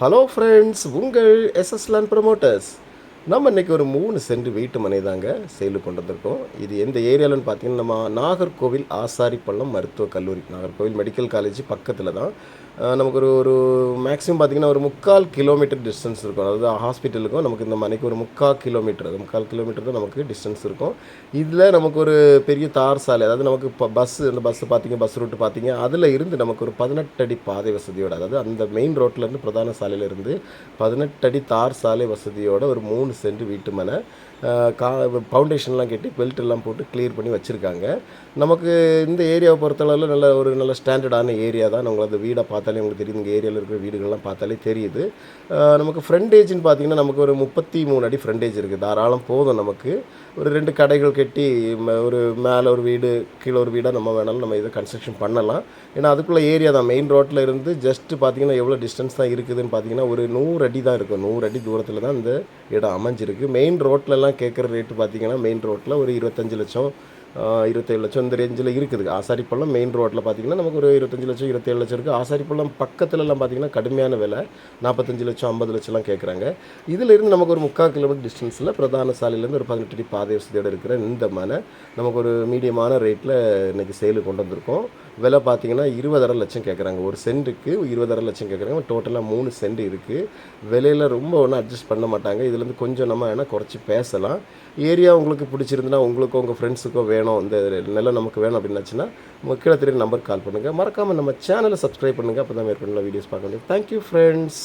Hello friends உங்கள் SS land promoters நம்ம இன்றைக்கி ஒரு மூணு சென்ட் வீட்டு மனை தாங்க சேலு கொண்டு வந்திருக்கோம். இது எந்த ஏரியாலன்னு பார்த்தீங்கன்னா நம்ம நாகர்கோவில் ஆசாரிப்பள்ளம் மருத்துவக் கல்லூரி. நாகர்கோவில் மெடிக்கல் காலேஜ் பக்கத்தில் தான். நமக்கு ஒரு ஒரு மேக்ஸிமம் பார்த்தீங்கன்னா ஒரு முக்கால் கிலோமீட்டர் டிஸ்டன்ஸ் இருக்கும். அதாவது ஹாஸ்பிட்டலுக்கும் நமக்கு இந்த மனைக்கு ஒரு முக்கால் கிலோமீட்டர் அது முக்கால் கிலோமீட்டர் தான் நமக்கு டிஸ்டன்ஸ் இருக்கும். இதில் நமக்கு ஒரு பெரிய தார் சாலை அதாவது நமக்கு இப்போ பஸ் இந்த பஸ் பார்த்தீங்க பஸ் ரூட்டு பார்த்தீங்க அதில் இருந்து நமக்கு ஒரு பதினெட்டு அடி பாதை வசதியோட அதாவது அந்த மெயின் ரோட்டிலேருந்து பிரதான சாலையிலேருந்து பதினெட்டு அடி தார் சாலை வசதியோட ஒரு மூணு சென்ட் வீட்டு மனை கா ஃபவுண்டேஷன்லாம் கட்டி பெல்ட் எல்லாம் போட்டு க்ளியர் பண்ணி வச்சுருக்காங்க. நமக்கு இந்த ஏரியாவை பொறுத்தளவில் நல்ல ஒரு நல்ல ஸ்டாண்டர்டான ஏரியா தான். உங்களுக்கு அந்த வீடை பார்த்தாலே உங்களுக்கு தெரியுது. இந்த ஏரியாவில் இருக்கிற வீடுகள்லாம் பார்த்தாலே தெரியுது. நமக்கு ஃப்ரண்டேஜ்னு பார்த்தீங்கன்னா நமக்கு ஒரு முப்பத்தி மூணு அடி ஃப்ரண்டேஜ் இருக்குது தாராளம் போதும் நமக்கு. ஒரு ரெண்டு கடைகள் கட்டி ஒரு மேலே ஒரு வீடு கீழே ஒரு வீடாக நம்ம வேணாலும் நம்ம இதை கன்ஸ்ட்ரக்ஷன் பண்ணலாம். ஏன்னா அதுக்குள்ளே ஏரியா தான். மெயின் ரோட்டில் இருந்து ஜஸ்ட் பார்த்தீங்கன்னா எவ்வளோ டிஸ்டன்ஸ் தான் இருக்குதுன்னு பார்த்தீங்கன்னா ஒரு நூறு அடி தான் இருக்கும். நூறு அடி தூரத்தில் தான் இந்த இடம் அமைஞ்சிருக்கு. மெயின் ரோட்லலாம் கேட்குற ரேட்டு பார்த்தீங்கன்னா மெயின் ரோட்டில் ஒரு இருபத்தஞ்சு லட்சம் இருபத்தேழு லட்சம் இந்த ரேஞ்சில் இருக்குது. ஆசாரிப்பள்ளம் மெயின் ரோட்டில் பார்த்தீங்கன்னா நமக்கு ஒரு இருபத்தஞ்சு லட்சம் இருபத்தேழு லட்சம் இருக்குது ஆசாரிப்பள்ளம் பக்கத்துலலாம் பார்த்தீங்கன்னா கடுமையான விலை. நாற்பத்தஞ்சு லட்சம் ஐம்பது லட்சம்லாம் கேட்குறாங்க இதிலிருந்து நமக்கு ஒரு முக்கால் கிலோமீட்டர் டிஸ்டன்ஸில் பிரதான சாலையிலேருந்து ஒரு பதினெட்டு அடி பாதை வசதியோடு இருக்கிற இந்த மனை நமக்கு ஒரு மீடியமான ரேட்டில் இன்றைக்கி சேலு கொண்டு வந்திருக்கோம். விலை பார்த்தீங்கன்னா இருபதரை லட்சம் கேட்குறாங்க. ஒரு சென்ட்டுக்கு இருபதரை லட்சம் கேட்குறாங்க. டோட்டலாக மூணு சென்ட் இருக்குது விலையில் ரொம்ப ஒன்றும் அட்ஜஸ்ட் பண்ண மாட்டாங்க. இதுலேருந்து கொஞ்சம் நம்ம வேணால் குறைச்சி பேசலாம். ஏரியா உங்களுக்கு பிடிச்சிருந்துன்னா உங்களுக்கோ உங்கள் ஃப்ரெண்ட்ஸுக்கோ வேணும். இந்த நிலம் நமக்கு வேணும் அப்படின்னாச்சுன்னா உங்கள் கீழே தெரியும் நம்பர் கால் பண்ணுங்கள் மறக்காமல் நம்ம சேனலை சப்ஸ்கிரைப் பண்ணுங்கள் அப்போ தான் மேற்கொண்டு வீடியோஸ் பார்க்க முடியும். Thank you friends